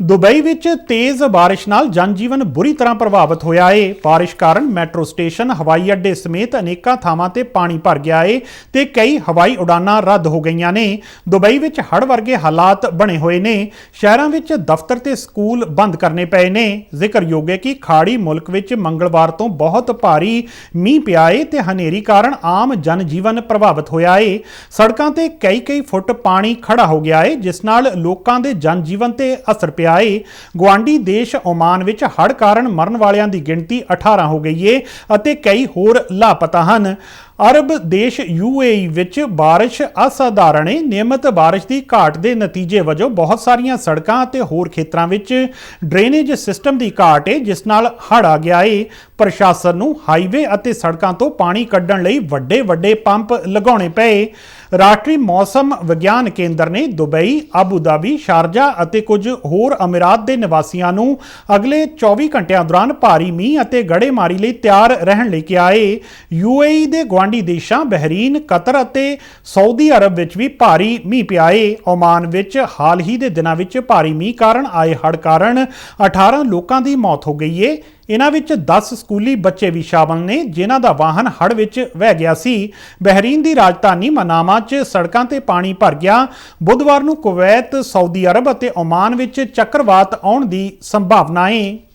Dubai ਵਿੱਚ ਤੇਜ਼ ਬਾਰਿਸ਼ ਨਾਲ ਜਨਜੀਵਨ ਬੁਰੀ ਤਰ੍ਹਾਂ ਪ੍ਰਭਾਵਿਤ ਹੋਇਆ ਏ। ਬਾਰਿਸ਼ ਕਾਰਨ ਮੈਟਰੋ ਸਟੇਸ਼ਨ ਹਵਾਈ ਅੱਡੇ ਸਮੇਤ ਅਨੇਕਾਂ ਥਾਵਾਂ ਤੇ ਪਾਣੀ ਭਰ ਗਿਆ ਏ ਤੇ ਕਈ ਹਵਾਈ ਉਡਾਨਾਂ ਰੱਦ ਹੋ ਗਈਆਂ ਨੇ। ਦੁਬਈ ਵਿੱਚ ਹੜ੍ਹ ਵਰਗੇ ਹਾਲਾਤ ਬਣੇ ਹੋਏ ਨੇ। ਸ਼ਹਿਰਾਂ ਵਿੱਚ ਦਫ਼ਤਰ ਤੇ ਸਕੂਲ ਬੰਦ ਕਰਨੇ ਪਏ ਨੇ। ਜ਼ਿਕਰਯੋਗ ਹੈ ਕਿ ਖਾੜੀ ਮੁਲਕ ਵਿੱਚ ਮੰਗਲਵਾਰ ਤੋਂ ਬਹੁਤ ਭਾਰੀ ਮੀਂਹ ਪਿਆ ਏ ਤੇ ਹਨੇਰੀ ਕਾਰਨ ਆਮ ਜਨਜੀਵਨ ਪ੍ਰਭਾਵਿਤ ਹੋਇਆ ਏ। ਸੜਕਾਂ ਤੇ ਕਈ ਕਈ ਫੁੱਟ ਪਾਣੀ ਖੜਾ ਹੋ ਗਿਆ ਏ, ਜਿਸ ਨਾਲ ਲੋਕਾਂ ਦੇ ਜਨਜੀਵਨ ਤੇ ਅਸਰ ਪਿਆ ਏ ਗਵਾਂਡੀ ਦੇਸ਼ ਓਮਾਨ ਵਿੱਚ ਹੜ੍ਹ ਕਾਰਨ ਮਰਨ ਵਾਲਿਆਂ ਦੀ ਗਿਣਤੀ 18 ਹੋ ਗਈ ਏ ਅਤੇ ਕਈ ਹੋਰ ਲਾਪਤਾ ਹਨ। ਅਰਬ ਦੇਸ਼ ਯੂਏਈ ਵਿੱਚ ਬਾਰਿਸ਼ ਅਸਾਧਾਰਣ ਹੈ ਨਿਯਮਤ ਬਾਰਿਸ਼ ਦੀ ਘਾਟ ਦੇ ਨਤੀਜੇ ਵਜੋਂ ਬਹੁਤ ਸਾਰੀਆਂ ਸੜਕਾਂ ਅਤੇ ਹੋਰ ਖੇਤਰਾਂ ਵਿੱਚ ਡਰੇਨੇਜ ਸਿਸਟਮ ਦੀ ਘਾਟ ਹੈ ਜਿਸ ਨਾਲ ਹੜ ਆ ਗਿਆ ਹੈ ਪ੍ਰਸ਼ਾਸਨ ਨੂੰ ਹਾਈਵੇ ਅਤੇ ਸੜਕਾਂ ਤੋਂ ਪਾਣੀ ਕੱਢਣ ਲਈ ਵੱਡੇ ਵੱਡੇ ਪੰਪ ਲਗਾਉਣੇ ਪਏ। ਰਾਸ਼ਟਰੀ ਮੌਸਮ ਵਿਗਿਆਨ ਕੇਂਦਰ ਨੇ ਦੁਬਈ ਆਬੂ ਧਾਬੀ, ਸ਼ਾਰਜਾ ਅਤੇ ਕੁਝ ਹੋਰ ਅਮੀਰਾਤ ਦੇ ਨਿਵਾਸੀਆਂ ਨੂੰ ਅਗਲੇ 24 ਘੰਟਿਆਂ ਦੌਰਾਨ ਭਾਰੀ ਮੀਂਹ ਅਤੇ ਗੜੇਮਾਰੀ ਲਈ ਤਿਆਰ ਰਹਿਣ ਲਈ ਕਿਹਾ ਹੈ ਯੂਏਈ ਦੇ ਗਵਾਂਡੀ ਦੇਸ਼ਾਂ, ਬਹਿਰੀਨ, ਕਤਰ ਅਤੇ ਸਾਊਦੀ ਅਰਬ ਵਿੱਚ ਵੀ ਭਾਰੀ ਮੀਂਹ ਪਿਆ ਏ। ਓਮਾਨ ਵਿੱਚ ਹਾਲ ਹੀ ਦੇ ਦਿਨਾਂ ਵਿੱਚ ਭਾਰੀ ਮੀਂਹ ਕਾਰਨ ਆਏ ਹੜ੍ਹ ਕਾਰਨ 18 ਲੋਕਾਂ ਦੀ ਮੌਤ ਹੋ ਗਈ ਏ। ਇਹਨਾਂ ਵਿੱਚ 10 ਸਕੂਲੀ ਬੱਚੇ ਵੀ ਸ਼ਾਮਲ ਨੇ, ਜਿਨ੍ਹਾਂ ਦਾ ਵਾਹਨ ਹੜ ਵਿੱਚ ਵਹਿ ਗਿਆ ਸੀ। ਬਹਿਰੀਨ ਦੀ ਰਾਜਧਾਨੀ ਮਨਾਮਾ 'ਚ ਸੜਕਾਂ ਤੇ ਪਾਣੀ ਭਰ ਗਿਆ। ਬੁੱਧਵਾਰ ਨੂੰ ਕੁਵੈਤ, ਸਾਊਦੀ ਅਰਬ ਅਤੇ ਓਮਾਨ ਵਿੱਚ ਚੱਕਰਵਾਤ ਆਉਣ ਦੀ ਸੰਭਾਵਨਾ ਹੈ